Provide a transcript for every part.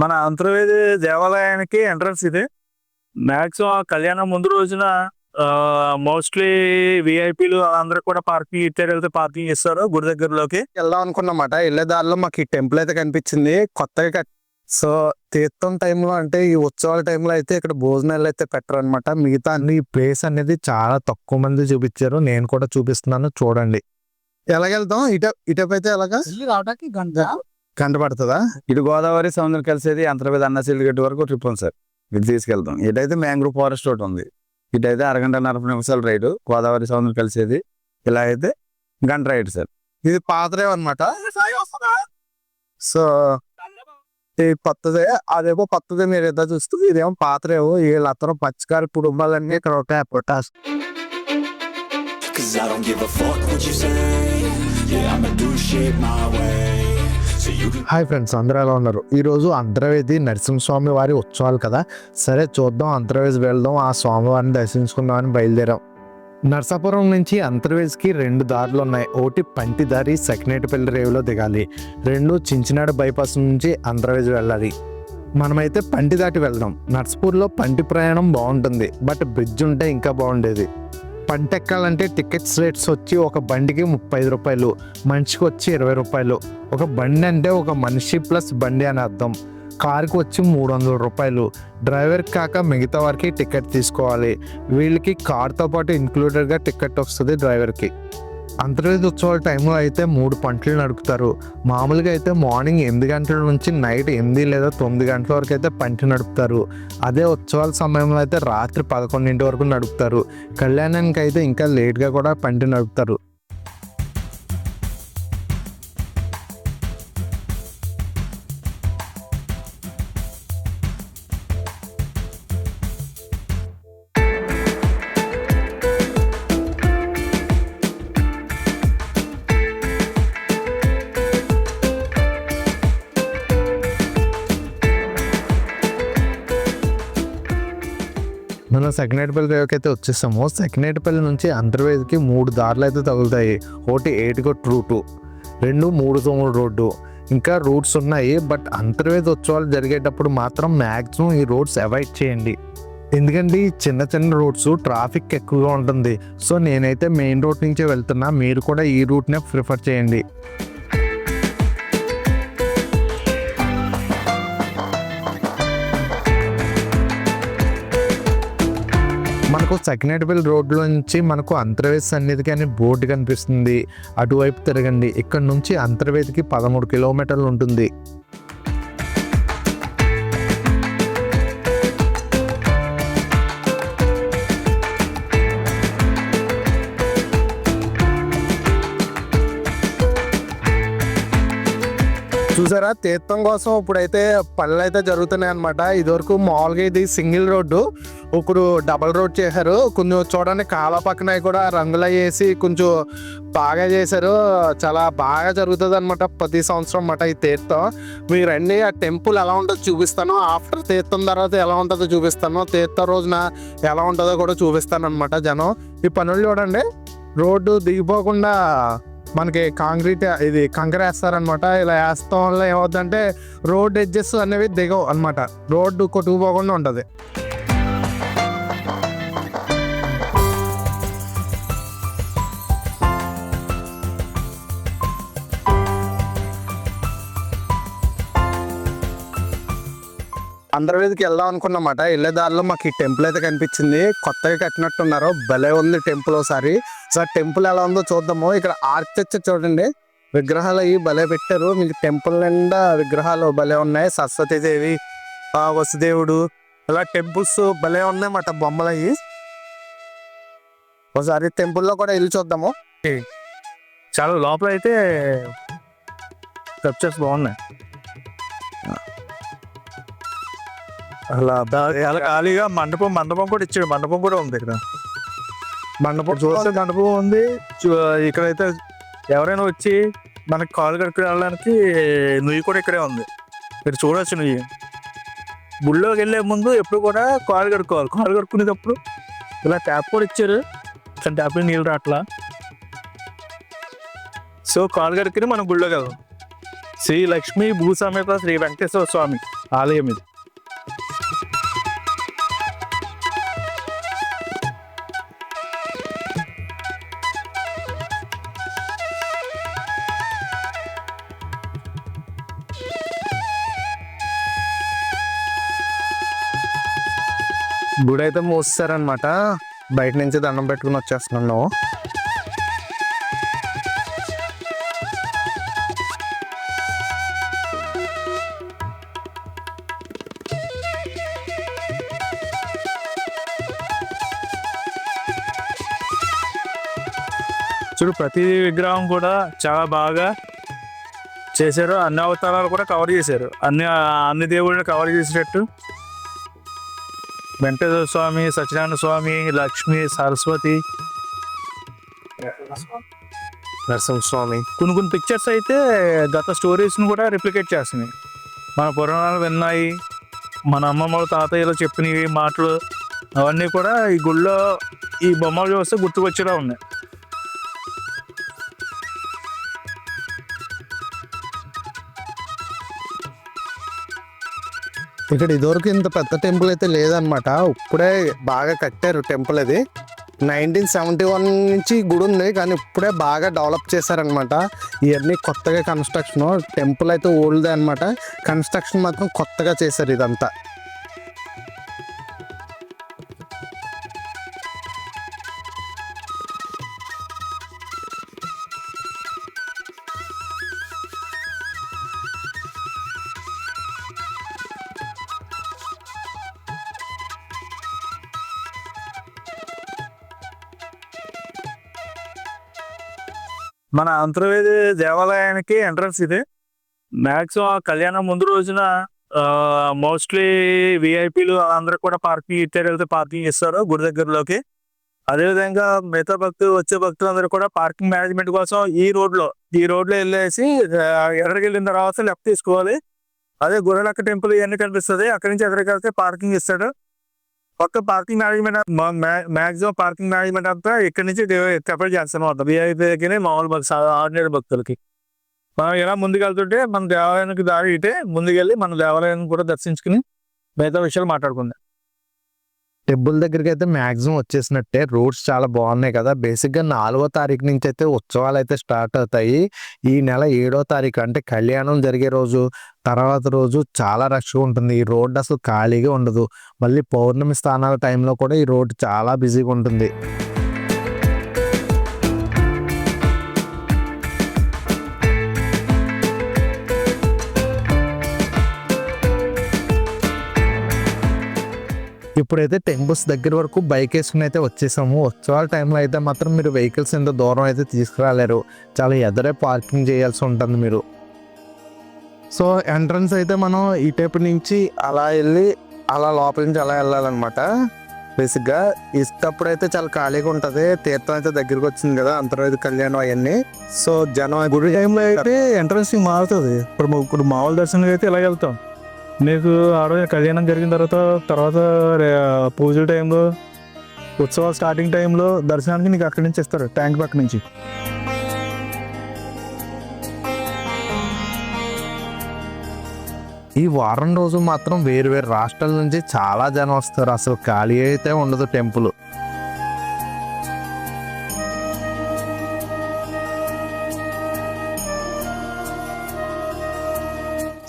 మన అంతర్వేది దేవాలయానికి ఎంట్రన్స్ ఇది. మాక్సిమం కళ్యాణం ముందు రోజున మోస్ట్లీ విఐపీలు అందరూ కూడా పార్కింగ్ ఇచ్చారు వెళ్తే పార్కింగ్ ఇస్తారు గుడి దగ్గరలోకి. వెళ్దాం అనుకున్నమాట. వెళ్ళే దారిలో మాకు ఈ టెంపుల్ అయితే కనిపించింది. కొత్తగా కట్ సో తీర్థం టైంలో అంటే ఈ ఉత్సవాల టైంలో అయితే ఇక్కడ భోజనాలు అయితే పెట్టరు అనమాట మిగతా అన్ని ఈ ప్లేస్ అనేది చాలా తక్కువ మంది చూపించారు. నేను కూడా చూపిస్తున్నాను. చూడండి. ఎలాగెళ్తాం? ఇట ఇటప్ అయితే ఎలాగా? రావడానికి గంట. కంటపడుతుందా? ఇటు గోదావరి సముద్రం కలిసేది అంతర్వేది అన్నశీల్ గట్టి వరకు ట్రిప్ ఉంది సార్. ఇది తీసుకెళ్తాం. ఇటైతే మ్యాంగ్రూవ్ ఫారెస్ట్ ఒకటి ఉంది. ఇటైతే అరగంట నలభై నిమిషాలు రైడ్ గోదావరి సముద్రం కలిసేది. ఇలా అయితే గంట రైడ్ సార్. ఇది పాతరేవ్ అనమాట సో ఈ కొత్తదే అదేమో కొత్తదే మీరు ఇద్దరు చూస్తూ ఇదేమో పాతరేవు వీళ్ళందరూ పచ్చికారి కుటుంబాలన్నీ ఇక్కడ ఉంటాయి పొటాస్ Cause I don't give a fuck what you say. Yeah, I'ma do shit my way. Hi friends అందరూ ఎలా ఉన్నారు? ఈరోజు అంతర్వేది నరసింహస్వామి వారి ఉత్సవాలు కదా? సరే చూద్దాం అంతర్వేది వెళ్దాం ఆ స్వామివారిని దర్శించుకుందామని బయలుదేరాం. నర్సాపురం నుంచి అంతర్వేదికి రెండు దారులు ఉన్నాయి. ఒకటి పంటి దారి సకినేటిపల్లి రేవులో దిగాలి. రెండు చించినాడు బైపాస్ నుంచి అంతర్వేది వెళ్ళాలి. మనమైతే పంటి దాటి వెళ్దాం. నర్సపూర్లో పంటి ప్రయాణం బాగుంటుంది. బట్ బ్రిడ్జ్ ఉంటే ఇంకా బాగుండేది. పంట ఎక్కాలంటే టికెట్స్ రేట్స్ వచ్చి ఒక బండికి ముప్పై ఐదు రూపాయలు మనిషికి వచ్చి ఇరవై రూపాయలు. ఒక బండి అంటే ఒక మనిషి ప్లస్ బండి అని అర్థం. కార్కి వచ్చి మూడు వందల రూపాయలు. డ్రైవర్ కాక మిగతా వారికి టికెట్ తీసుకోవాలి. వీళ్ళకి కార్తో పాటు ఇంక్లూడెడ్గా టికెట్ వస్తుంది డ్రైవర్కి. అంతర్వేది ఉత్సవాల టైంలో అయితే మూడు పంటలు నడుపుతారు. మామూలుగా అయితే మార్నింగ్ ఎనిమిది గంటల నుంచి నైట్ ఎనిమిది లేదా తొమ్మిది గంటల వరకు అయితే పంట నడుపుతారు. అదే ఉత్సవాల సమయంలో అయితే రాత్రి పదకొండింటి వరకు నడుపుతారు. కళ్యాణానికి అయితే ఇంకా లేట్గా కూడా పంట నడుపుతారు. సెకండ్ సెకండేటిపల్లి రేవుకి అయితే వచ్చేసాము సెకండేటిపల్లి నుంచి అంతర్వేదికి మూడు దారులు అయితే తగులుతాయి. ఒకటి ఏటిగొట్ రూటు రెండు మూడు తొమ్మిది రోడ్డు. ఇంకా రూట్స్ ఉన్నాయి బట్ అంతర్వేది ఉత్సవాలు జరిగేటప్పుడు మాత్రం మ్యాక్సిమం ఈ రోడ్స్ అవాయిడ్ చేయండి. ఎందుకంటే ఈ చిన్న చిన్న రోడ్స్ ట్రాఫిక్ ఎక్కువగా ఉంటుంది. సో నేనైతే మెయిన్ రోడ్ నుంచే వెళ్తున్నా. మీరు కూడా ఈ రూట్నే ప్రిఫర్ చేయండి. మనకు సెకండేటిపల్లి రోడ్లో నుంచి మనకు అంతర్వేది సన్నిధికి కానీ బోర్డు కనిపిస్తుంది. అటువైపు తిరగండి. ఇక్కడ నుంచి అంతర్వేదికి పదమూడు కిలోమీటర్లు ఉంటుంది. చూసారా? తీర్థం కోసం ఇప్పుడైతే పనులు అయితే జరుగుతున్నాయి అనమాట ఇదివరకు మామూలుగా ఇది సింగిల్ రోడ్డు. ఇప్పుడు డబల్ రోడ్ చేశారు. కొంచెం చూడండి కాల పక్కన కూడా రంగులు వేసి కొంచెం బాగా చేశారు. చాలా బాగా జరుగుతుంది అనమాట ప్రతి సంవత్సరం అన్నమాట ఈ తీర్థం. మీరండి ఆ టెంపుల్ ఎలా ఉంటుందో చూపిస్తాను. ఆఫ్టర్ తీర్థం తర్వాత ఎలా ఉంటుందో చూపిస్తాను. తీర్థం రోజున ఎలా ఉంటుందో కూడా చూపిస్తాను అనమాట జనం. ఈ పనులు చూడండి. రోడ్డు దిగిపోకుండా మనకి కాంక్రీట్ ఇది కంకర వేస్తారనమాట ఇలా వేస్తాం వల్ల ఏమవుతుందంటే రోడ్ ఎడ్జెస్ అనేవి దిగవు అనమాట రోడ్డు కొట్టుకుపోకుండా ఉంటుంది. ఆంధ్రవేదికి వెళ్దాం అనుకున్నమాట. వెళ్ళే దారిలో మాకు ఈ టెంపుల్ అయితే కనిపించింది. కొత్తగా కట్టినట్టున్నారు. భలే ఉంది టెంపుల్ ఒకసారి సార్ టెంపుల్ ఎలా ఉందో చూద్దాము. ఇక్కడ ఆర్కిటెక్చర్ చూడండి. విగ్రహాలు అవి భలే పెట్టారు. మీకు టెంపుల్ నిండా విగ్రహాలు భలే ఉన్నాయి. సరస్వతీదేవి వసుదేవుడు ఇలా టెంపుల్స్ భలే ఉన్నాయన్నమాట బొమ్మలు అవి ఒకసారి టెంపుల్లో కూడా వెళ్ళి చూద్దాము. చాలా లోపల అయితే స్ట్రక్చర్స్ బాగున్నాయి. అలా ఖాళీగా మండపం మండపం కూడా ఇచ్చాడు మండపం కూడా ఉంది ఇక్కడ. మండపం చూస్తే మండపం ఉంది. చూ- ఇక్కడైతే ఎవరైనా వచ్చి మనకి కాలు కడుక్కుని వెళ్ళడానికి నుయ్యి కూడా ఇక్కడే ఉంది. మీరు చూడొచ్చు నుయ్యి. గుళ్ళోకి వెళ్ళే ముందు ఎప్పుడు కూడా కాలు కడుక్కోవాలి. కాలు కడుక్కునేటప్పుడు ఇలా ట్యాప్ కూడా ఇచ్చారు. కానీ ట్యాప్ నీళ్ళు రాట్లా. సో కాలు కడుక్కుని మనం గుళ్ళోకి వెళ్దాం. శ్రీ లక్ష్మీ భూసమేత శ్రీ వెంకటేశ్వర స్వామి ఆలయం ఇది. గుడి అయితే మూసారనమాట బయట నుంచి దండం పెట్టుకుని వచ్చేస్తున్నాను. చూడు ప్రతి విగ్రహం కూడా చాలా బాగా చేశారు. అన్ని అవతారాలు కూడా కవర్ చేశారు. అన్ని అన్ని దేవుళ్ళని కవర్ చేసేటట్టు వెంకటేశ్వర స్వామి సత్యనారాయణ స్వామి లక్ష్మి సరస్వతి. నరసింహస్వామి. కొన్ని కొన్ని పిక్చర్స్ అయితే గత స్టోరీస్ని కూడా రిప్లికేట్ చేస్తున్నాయి. మన పురాణాలు విన్నాయి. మన అమ్మమ్మలు తాతయ్యలు చెప్పినవి మాటలు అవన్నీ కూడా ఈ గుళ్ళో ఈ బొమ్మలు చూస్తే గుర్తుకొచ్చేలా ఉన్నాయి. ఇక్కడ ఇదివరకు ఇంత పెద్ద టెంపుల్ అయితే లేదనమాట ఇప్పుడే బాగా కట్టారు టెంపుల్ అది. నైన్టీన్ సెవెంటీ వన్ నుంచి గుడి ఉంది కానీ ఇప్పుడే బాగా డెవలప్ చేశారనమాట ఇవన్నీ కొత్తగా కన్స్ట్రక్షన్ టెంపుల్ అయితే ఓల్డ్ అనమాట కన్స్ట్రక్షన్ మాత్రం కొత్తగా చేశారు ఇదంతా. మన అంతర్వేది దేవాలయానికి ఎంట్రన్స్ ఇది. మ్యాక్సిమం కళ్యాణం ముందు రోజున మోస్ట్లీ విఐపీలు అందరూ కూడా పార్కింగ్ ఇచ్చారు వెళ్తే పార్కింగ్ ఇస్తారు గుడి దగ్గరలోకి. అదేవిధంగా మిగతా భక్తులు వచ్చే భక్తులందరూ కూడా పార్కింగ్ మేనేజ్మెంట్ కోసం ఈ రోడ్లో ఈ రోడ్లో వెళ్ళేసి ఆ, ఎక్కడికి వెళ్ళిన తర్వాత లెఫ్ట్ తీసుకోవాలి. అదే గుర్రలక్క టెంపుల్ ఇవన్నీ కనిపిస్తుంది. అక్కడి నుంచి ఎక్కడికి వెళ్తే పార్కింగ్ ఇస్తాడు. పక్క parking management maximum parking management అంతా ఇక్కడి నుంచి సెపరేట్ చేస్తాను అనమాట విఐపీ దగ్గర మామూలు భక్తులు ఆర్డినరీ భక్తులకి. మనం ఎలా ముందుకెళ్తుంటే మన దేవాలయానికి దారి ఇటే ముందుకెళ్ళి మన దేవాలయాన్ని కూడా దర్శించుకుని మిగతా విషయాలు మాట్లాడుకుందాం. టెంపుల్ దగ్గరికి అయితే మ్యాక్సిమం వచ్చేసినట్టే. రోడ్స్ చాలా బాగున్నాయి కదా. బేసిక్గా నాలుగో తారీఖు నుంచి అయితే ఉత్సవాలు అయితే స్టార్ట్ అవుతాయి. ఈ నెల ఏడో తారీఖు అంటే కళ్యాణం జరిగే రోజు తర్వాత రోజు చాలా రష్గా ఉంటుంది. ఈ రోడ్డు అసలు ఖాళీగా ఉండదు. మళ్ళీ పౌర్ణమి స్థానాల టైంలో కూడా ఈ రోడ్డు చాలా బిజీగా ఉంటుంది. ఇప్పుడైతే టెంపుల్స్ దగ్గర వరకు బైక్ వేసుకుని అయితే వచ్చేసాము. ఉత్సవాల టైంలో అయితే మాత్రం మీరు వెహికల్స్ ఎంత దూరం అయితే తీసుకురాలేరు. చాలా ఎదరే పార్కింగ్ చేయాల్సి ఉంటుంది మీరు. సో ఎంట్రన్స్ అయితే మనం ఈ నుంచి అలా వెళ్ళి అలా లోపల నుంచి అలా వెళ్ళాలన్నమాట. బేసిక్గా ఇస్తప్పుడు అయితే చాలా ఖాళీగా ఉంటుంది. తీర్థం అయితే దగ్గరికి వచ్చింది కదా అంతర్వేది కళ్యాణం అవన్నీ. సో జనం గుడి టైంలో అయితే ఎంట్రన్స్ మారుతుంది. ఇప్పుడు ఇప్పుడు మామూలు దర్శనం అయితే ఇలా వెళ్తాం. నీకు ఆడ కళ్యాణం జరిగిన తర్వాత తర్వాత రే- పూజల టైంలో ఉత్సవాలు స్టార్టింగ్ టైంలో దర్శనానికి నీకు అక్కడి నుంచి ఇస్తారు ట్యాంక్ పక్క నుంచి. ఈ వారం రోజు మాత్రం వేరు వేరు రాష్ట్రాల నుంచి చాలా జనం వస్తారు. అసలు ఖాళీ అయితే ఉండదు టెంపుల్.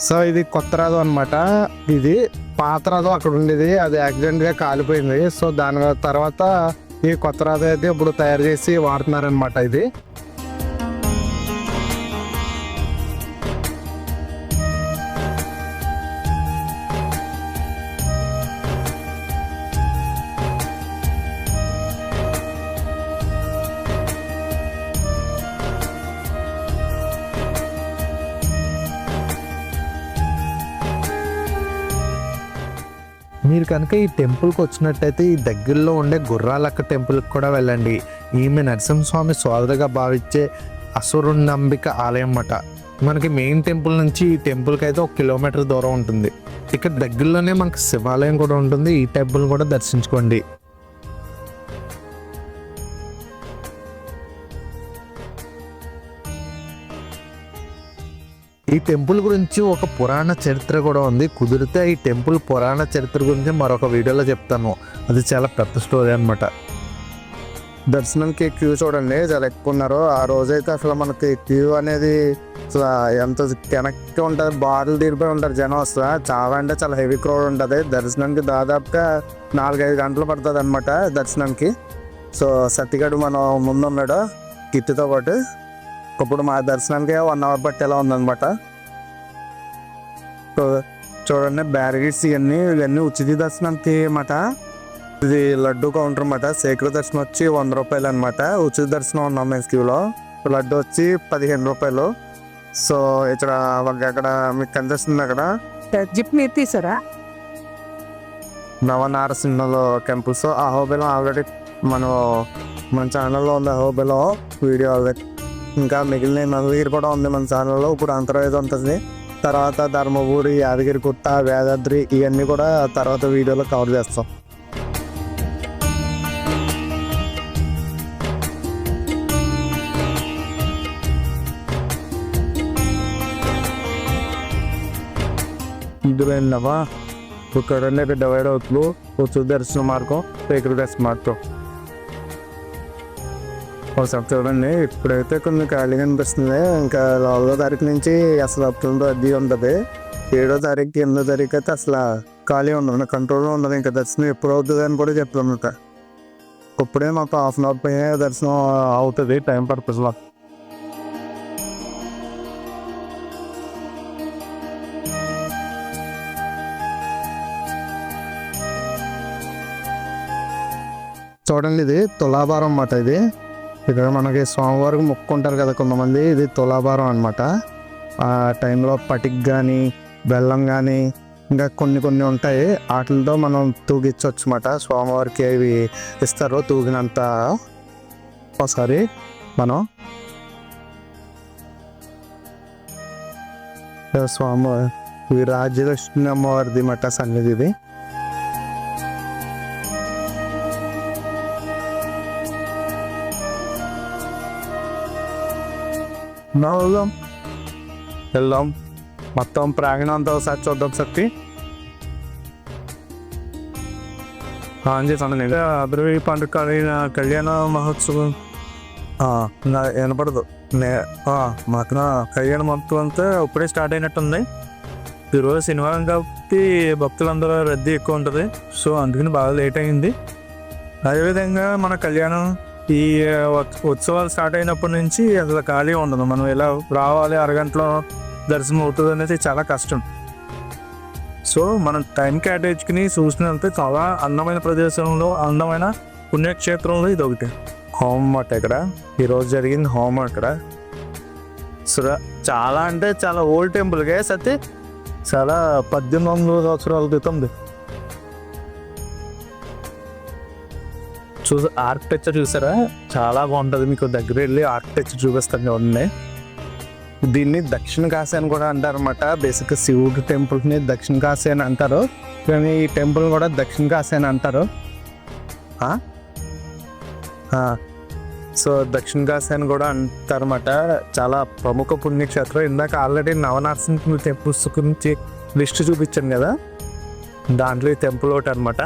సో ఇది కొత్త రథం అనమాట ఇది పాత రథం అక్కడ ఉండేది. అది యాక్సిడెంట్గా కాలిపోయింది. సో దాని తర్వాత ఈ కొత్త రథం అయితే ఇప్పుడు తయారు చేసి వాడుతున్నారనమాట ఇది. మీరు కనుక ఈ టెంపుల్కి వచ్చినట్టయితే ఈ దగ్గరలో ఉండే గుర్రాలక్క టెంపుల్కి కూడా వెళ్ళండి. ఈమె నరసింహస్వామి సోదరుగా భావించే అసురునంబిక ఆలయం అట. మనకి మెయిన్ టెంపుల్ నుంచి ఈ టెంపుల్కి అయితే ఒక కిలోమీటర్ దూరం ఉంటుంది. ఇక్కడ దగ్గరలోనే మనకి శివాలయం కూడా ఉంటుంది. ఈ టెంపుల్ కూడా దర్శించుకోండి. ఈ టెంపుల్ గురించి ఒక పురాణ చరిత్ర కూడా ఉంది. కుదిరితే ఈ టెంపుల్ పురాణ చరిత్ర గురించి మరొక వీడియోలో చెప్తాను. అది చాలా పెద్ద స్టోరీ అనమాట దర్శనానికి క్యూ చూడండి. చాలా ఎక్కువ ఉన్నారు. ఆ రోజైతే అసలు మనకి క్యూ అనేది అసలు ఎంత వెనక్కి ఉంటుంది బారులు తీరిపోయి ఉంటారు జనం అసలు. చాలా అంటే చాలా హెవీ క్రౌడ్ ఉంటుంది. దర్శనానికి దాదాపుగా నాలుగైదు గంటలు పడుతుంది అనమాట దర్శనానికి సో సత్తిగడు మనం ముందు ఉన్నాడు కిట్టితో పాటు. ఇప్పుడు మా దర్శనానికి వన్ అవర్ పట్టేలా ఉందన్నమాట. సో చూడండి బ్యారిగేట్స్ ఇవన్నీ ఇవన్నీ ఉచిత దర్శనానికి అన్నమాట ఇది లడ్డు కౌంటర్ అన్నమాట. శేఖర దర్శనం వచ్చి వంద రూపాయలు అనమాట ఉచిత దర్శనం ఉన్నాం మేము క్యూలో లడ్డు వచ్చి పదిహేను రూపాయలు. సో ఇక్కడ అక్కడ మీకు కనిపిస్తుంది అక్కడ. జిప్ మీరు తీసారా? నవనారసింహలో టెంపుల్స్ అహోబిలం ఆల్రెడీ మనం మన ఛానల్లో ఉంది అహోబిలం వీడియో ఆల్రెడీ ఇంకా మిగిలిన నలుగురు కూడా ఉంది మన ఛానల్లో. ఇప్పుడు అంతర్వేది ఉంటుంది. తర్వాత ధర్మపూరి యాదగిరి కుట్ట వేదాద్రి ఇవన్నీ కూడా తర్వాత వీడియోలో కవర్ చేస్తాం. ఇందులో వెళ్ళినావా ఇక్కడ డివైడ్ అవుతుంది. దర్శన మార్గం శేఖర దర్శన మార్గం. ఒకసారి చూడండి ఇప్పుడైతే కొన్ని ఖాళీగా అనిపిస్తుంది. ఇంకా నాలుగో తారీఖు నుంచి అసలు అప్పుడు అది ఉంటుంది ఏడో తారీఖు ఎనిమిదో తారీఖు అయితే అసలు ఖాళీ ఉండదు. కంట్రోల్లో ఉండదు. ఇంకా దర్శనం ఎప్పుడు అవుతుంది అని కూడా చెప్తాను ఇప్పుడే మాకు హాఫ్ అన్ అవర్ పైన దర్శనం అవుతుంది. టైం పర్పస్లో చూడండి ఇది తులాభారం అన్నమాట ఇది. ఇక్కడ మనకి స్వామివారికి మొక్కుంటారు కదా కొంతమంది. ఇది తులాభారం అనమాట ఆ టైంలో పటిక్ కానీ బెల్లం కానీ ఇంకా కొన్ని కొన్ని ఉంటాయి. వాటితో మనం తూగించవచ్చు అనమాట స్వామివారికి అవి ఇస్తారు తూగినంత ఒకసారి మనం స్వామి ఈ రాజ్యలక్ష్మి అమ్మవారిది మాట సన్నిధి వెళ్దాం వెళ్దాం మొత్తం ప్రాంగణం అంతా ఒకసారి చూద్దాం శక్తి ఆన్ చేసాను నేను అభివృద్ధి పండుగ కలిగిన కళ్యాణ మహోత్సవం నా వినపడదు నే మాకు నా కళ్యాణ మహోత్సవం అంతా ఇప్పుడే స్టార్ట్ అయినట్టుంది. ఈరోజు శనివారం కాబట్టి భక్తులందరూ రద్దీ ఎక్కువ ఉంటుంది సో అందుకని బాగా లేట్ అయింది అదేవిధంగా మన కళ్యాణం ఈ ఉత్సవాలు స్టార్ట్ అయినప్పటి నుంచి అసలు ఖాళీ ఉండదు. మనం ఇలా రావాలి అరగంటలో దర్శనం అవుతుంది అనేది చాలా కష్టం. సో మనం టైం కేటాయించుకుని చూసినంత చాలా అందమైన ప్రదేశంలో అందమైన పుణ్యక్షేత్రంలో ఇది ఒకటి. హోంవర్క్ ఇక్కడ ఈరోజు జరిగింది హోంవర్క్ ఇక్కడ సో చాలా అంటే చాలా ఓల్డ్ టెంపుల్గా సత్య చాలా పద్దెనిమిది వందల సంవత్సరాల క్రితంది చూ ఆర్కిటెక్చర్ చూసారా? చాలా బాగుంటుంది. మీకు దగ్గర వెళ్ళి ఆర్కిటెక్చర్ చూపిస్తాను చూడండి. దీన్ని దక్షిణ కాశీ అని కూడా అంటారు అనమాట బేసిక్ శివుడు టెంపుల్ని దక్షిణ కాశీ అని అంటారు. కానీ ఈ టెంపుల్ కూడా దక్షిణ కాశీ అని అంటారు. సో దక్షిణ కాశీ అని కూడా అంటారన్నమాట. చాలా ప్రముఖ పుణ్యక్షేత్రం. ఇందాక ఆల్రెడీ నవనార్సింహ టెంపుల్స్ గురించి లిస్ట్ చూపించాను కదా. దాంట్లో ఈ టెంపుల్ ఒకటి అనమాట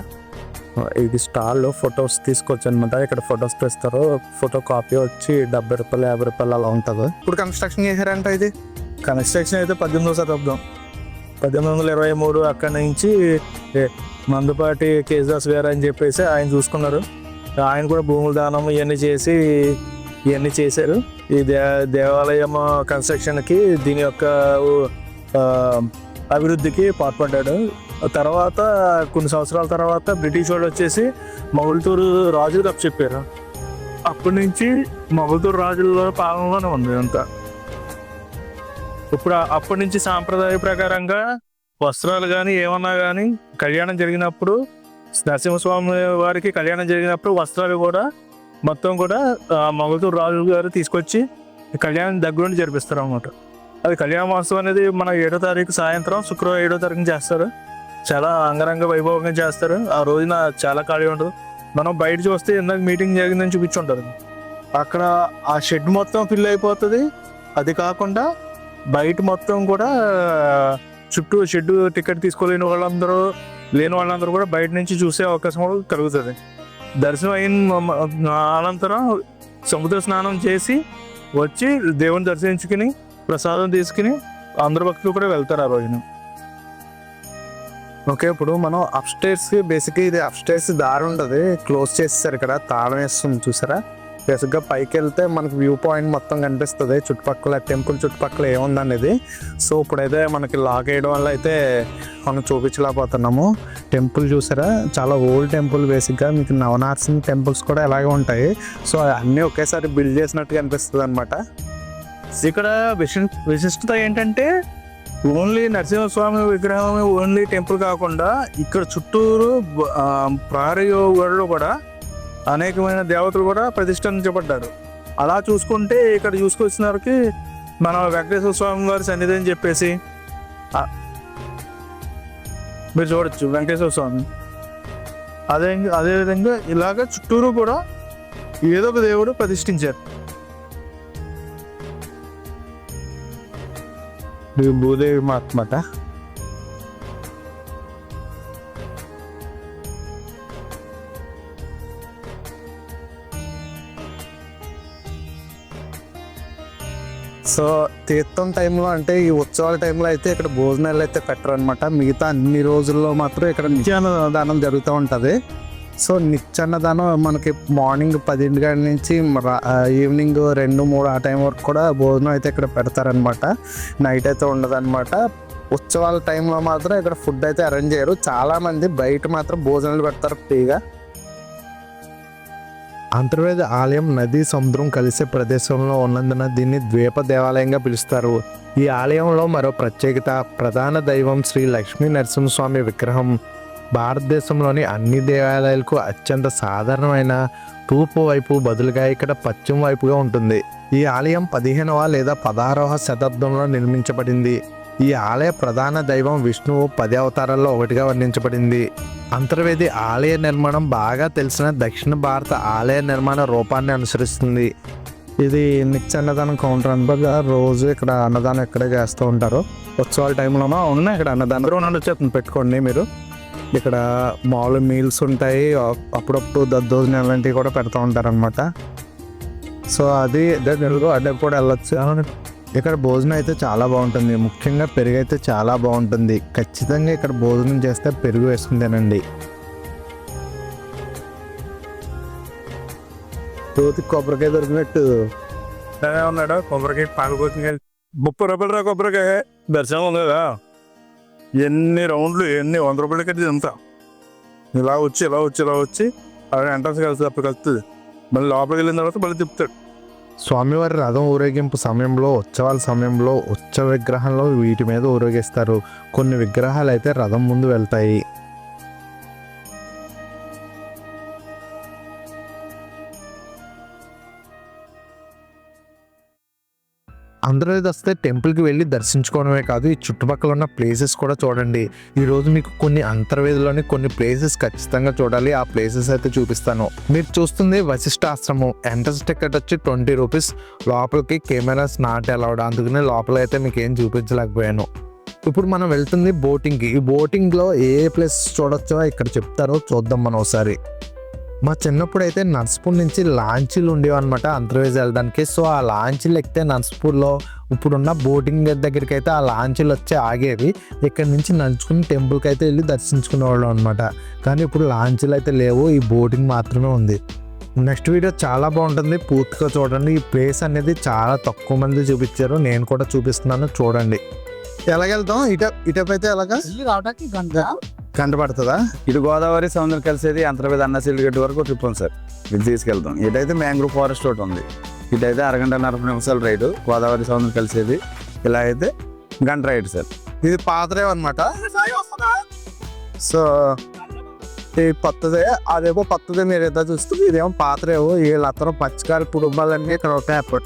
ఇది స్టాల్లో ఫొటోస్ తీసుకోవచ్చు అనమాట ఇక్కడ ఫొటోస్ తెస్తారు. ఫోటో కాపీ వచ్చి డెబ్బై రూపాయలు యాభై రూపాయలు అలా ఉంటుంది. ఇప్పుడు కన్స్ట్రక్షన్ చేశారంట ఇది? కన్స్ట్రక్షన్ అయితే పద్దెనిమిదో శతాబ్దం పద్దెనిమిది వందల ఇరవై మూడు అక్కడి నుంచి మందుపాటి కేజాస్ వేర్ అని చెప్పేసి ఆయన చూసుకున్నారు. ఆయన కూడా భూముల దానం ఇవన్నీ చేసి ఇవన్నీ చేశారు. ఈ దే దేవాలయం కన్స్ట్రక్షన్కి దీని యొక్క అభివృద్ధికి పాల్పడ్డాడు. తర్వాత కొన్ని సంవత్సరాల తర్వాత బ్రిటిష్ వాళ్ళు వచ్చేసి మొగల్తూరు రాజులు అప్పు చెప్పారు. అప్పటి నుంచి మొగల్తూరు రాజుల పాలనలోనే ఉంది అంతా. ఇప్పుడు అప్పటి నుంచి సాంప్రదాయ ప్రకారంగా వస్త్రాలు కానీ ఏమన్నా కానీ కళ్యాణం జరిగినప్పుడు నరసింహస్వామి వారికి కళ్యాణం జరిగినప్పుడు వస్త్రాలు కూడా మొత్తం కూడా మొగల్తూరు రాజు గారు తీసుకొచ్చి కళ్యాణం దగ్గరుండి జరిపిస్తారు అన్నమాట అది కళ్యాణ మహోత్సవం అనేది మన ఏడో తారీఖు సాయంత్రం శుక్రవారం ఏడో తారీఖు చేస్తారు. చాలా అంగరంగ వైభవంగా చేస్తారు. ఆ రోజున చాలా ఖాళీ ఉండదు మనం బయట చూస్తే ఇందాక మీటింగ్ జరిగిందని చూపించుంటారు. అక్కడ ఆ షెడ్ మొత్తం ఫిల్ అయిపోతుంది. అది కాకుండా బయట మొత్తం కూడా చుట్టూ షెడ్ టికెట్ తీసుకోలేని వాళ్ళందరూ లేని వాళ్ళందరూ కూడా బయట నుంచి చూసే అవకాశం కూడా కలుగుతుంది. దర్శనం అయిన అనంతరం సముద్ర స్నానం చేసి వచ్చి దేవుని దర్శించుకుని ప్రసాదం తీసుకుని అందరు భక్తులు కూడా వెళ్తారు ఆ రోజున. ఓకే ఇప్పుడు మనం అప్స్టేర్స్ బేసిక్ ఇది అప్స్టేర్స్ దారి ఉంటుంది క్లోజ్ చేసేసారు ఇక్కడ తాళం వేస్తుంది చూసారా? బేసిక్గా పైకి వెళ్తే మనకు వ్యూ పాయింట్ మొత్తం కనిపిస్తుంది. చుట్టుపక్కల టెంపుల్ చుట్టుపక్కల ఏముందనేది. సో ఇప్పుడైతే మనకి లాక్ వేయడం వల్ల అయితే మనం చూపించలేకపోతున్నాము. టెంపుల్ చూసారా? చాలా ఓల్డ్ టెంపుల్ బేసిక్గా మీకు నవనార్సింగ్ టెంపుల్స్ కూడా ఇలాగే ఉంటాయి. సో అన్నీ ఒకేసారి బిల్డ్ చేసినట్టుగా అనిపిస్తుంది అనమాట ఇక్కడ విశి విశిష్టత ఏంటంటే ఓన్లీ నరసింహస్వామి విగ్రహం ఓన్లీ టెంపుల్ కాకుండా ఇక్కడ చుట్టూరు బ- కూడా అనేకమైన దేవతలు కూడా ప్రతిష్ఠించబడ్డారు. అలా చూసుకుంటే ఇక్కడ చూసుకొచ్చినారికి మన వెంకటేశ్వర స్వామి వారి సన్నిధి అని చెప్పేసి మీరు చూడొచ్చు వెంకటేశ్వర స్వామి. అదే అదేవిధంగా ఇలాగ చుట్టూరు కూడా ఏదో ఒక దేవుడు ప్రతిష్ఠించారు. ఇది భూదేవి మాత్మట సో తీర్థం టైంలో అంటే ఈ ఉత్సవాల టైంలో అయితే ఇక్కడ భోజనాలు అయితే పెట్టరు అనమాట మిగతా అన్ని రోజుల్లో మాత్రం ఇక్కడ నిత్యాన్నదానం జరుగుతూ ఉంటుంది. సో నిచ్చన్నదనం మనకి మార్నింగ్ పదింటి గంటల నుంచి ఈవినింగ్ రెండు మూడు ఆ టైం వరకు కూడా భోజనం అయితే ఇక్కడ పెడతారనమాట నైట్ అయితే ఉండదన్నమాట. ఉత్సవాల టైంలో మాత్రం ఇక్కడ ఫుడ్ అయితే అరేంజ్ చేయరు. చాలామంది బయట మాత్రం భోజనాలు పెడతారు ఫ్రీగా. అంతర్వేద ఆలయం నది సముద్రం కలిసే ప్రదేశంలో ఉన్నందున దీన్ని ద్వీప దేవాలయంగా పిలుస్తారు. ఈ ఆలయంలో మరో ప్రత్యేకత ప్రధాన దైవం శ్రీ లక్ష్మీ నరసింహస్వామి విగ్రహం. భారతదేశంలోని అన్ని దేవాలయాలకు అత్యంత సాధారణమైన తూర్పు వైపు బదులుగా ఇక్కడ పశ్చిమ వైపుగా ఉంటుంది. ఈ ఆలయం పదిహేనవ లేదా పదహారవ శతాబ్దంలో నిర్మించబడింది. ఈ ఆలయ ప్రధాన దైవం విష్ణువు పది అవతారాల్లో ఒకటిగా వర్ణించబడింది. అంతర్వేది ఆలయ నిర్మాణం బాగా తెలిసిన దక్షిణ భారత ఆలయ నిర్మాణ రూపాన్ని అనుసరిస్తుంది. ఇది నిత్య అన్నదానం కౌంటర్ అనగా రోజు ఇక్కడ అన్నదానం ఇక్కడే చేస్తూ ఉంటారు. ఉత్సవాల టైంలోనో ఉన్నాయి ఇక్కడ అన్నదానం. వచ్చేస్తుంది పెట్టుకోండి మీరు. ఇక్కడ మామూలు మీల్స్ ఉంటాయి. అప్పుడప్పుడు దద్దోజనం అలాంటివి కూడా పెడతా ఉంటారు అనమాట సో అది అడ్డ కూడా వెళ్ళొచ్చు. ఇక్కడ భోజనం అయితే చాలా బాగుంటుంది. ముఖ్యంగా పెరుగు అయితే చాలా బాగుంటుంది. ఖచ్చితంగా ఇక్కడ భోజనం చేస్తే పెరుగు వేసుకుంటేనండి. తోతి కొబ్బరికాయ దొరికినట్టు. అదే ఉన్నాడు కొబ్బరికాయ పాలకొచ్చి ముప్పై రూపాయలు రా కొబ్బరికాయ. దర్శనం ఉంది కదా? ఎన్ని రౌండ్లు ఎన్ని వంద రూపాయలకి కట్టి తింటా. ఇలా వచ్చి ఇలా వచ్చి ఇలా వచ్చి అక్కడ ఎంట్రన్స్ కలిసి అప్పుడు కలుస్తుంది మళ్ళీ లోపలికి వెళ్ళిన తర్వాత మళ్ళీ తిప్పుతాడు. స్వామివారి రథం ఊరేగింపు సమయంలో ఉత్సవాల సమయంలో ఉత్సవ విగ్రహంలో వీటి మీద ఊరేగిస్తారు. కొన్ని విగ్రహాలు అయితే రథం ముందు వెళ్తాయి. అందరూ వస్తే టెంపుల్కి వెళ్ళి దర్శించుకోవడమే కాదు ఈ చుట్టుపక్కల ఉన్న ప్లేసెస్ కూడా చూడండి. ఈరోజు మీకు కొన్ని అంతర్వేదిలోని కొన్ని ప్లేసెస్ ఖచ్చితంగా చూడాలి. ఆ ప్లేసెస్ అయితే చూపిస్తాను. మీరు చూస్తుంది వశిష్ఠ ఆశ్రమం. ఎంట్రన్స్ టికెట్ వచ్చి ట్వంటీ రూపీస్. లోపలికి కెమెరాస్ నాట్ అలౌడ్ అందుకనే లోపల అయితే మీకు ఏం చూపించలేకపోయాను. ఇప్పుడు మనం వెళ్తుంది బోటింగ్కి. ఈ బోటింగ్లో ఏ ప్లేస్ చూడొచ్చో ఇక్కడ చెప్తారో చూద్దాం మనం ఒకసారి. మా చిన్నప్పుడు అయితే నర్సపూర్ నుంచి లాంచీలు ఉండేవి అనమాట అంతర్వేజ్ వెళ్ళడానికి. సో ఆ లాంచీలు ఎక్కితే నర్సపూర్లో ఇప్పుడున్న బోటింగ్ దగ్గరికి అయితే ఆ లాంచీలు వచ్చి ఆగేవి. ఇక్కడ నుంచి నడుచుకుని టెంపుల్కి అయితే వెళ్ళి దర్శించుకునేవాళ్ళం అనమాట కానీ ఇప్పుడు లాంచీలు అయితే లేవు ఈ బోటింగ్ మాత్రమే ఉంది. నెక్స్ట్ వీడియో చాలా బాగుంటుంది పూర్తిగా చూడండి. ఈ ప్లేస్ అనేది చాలా తక్కువ మంది చూపించారు నేను కూడా చూపిస్తున్నాను చూడండి. ఎలాగెళ్తాం? ఇట ఇటప్ అయితే ఎలాగా? రావడానికి గంట. గంట పడుతుందా ఇటు గోదావరి సముద్రం కలిసేది అంతర్వేది అన్న సిల్లిగడ్డ వరకు ట్రిప్ ఉంది సార్. ఇది తీసుకెళ్తాం. ఇటైతే మ్యాంగ్రూవ్ ఫారెస్ట్ ఒకటి ఉంది. ఇటైతే అరగంట నలభై నిమిషాల రైడు. గోదావరి సముద్రం కలిసేది. ఇలా అయితే గంట రైడ్ సార్. ఇది పాతరే అనమాట సో ఈ పత్తదే అదేమో పత్తదే మీరు ఏదో చూస్తుంది ఇదేమో పాతరేవో వీళ్ళందరూ పచ్చికారి కుటుంబాలన్నీ ఇక్కడ ఉంటాయి అప్పుడు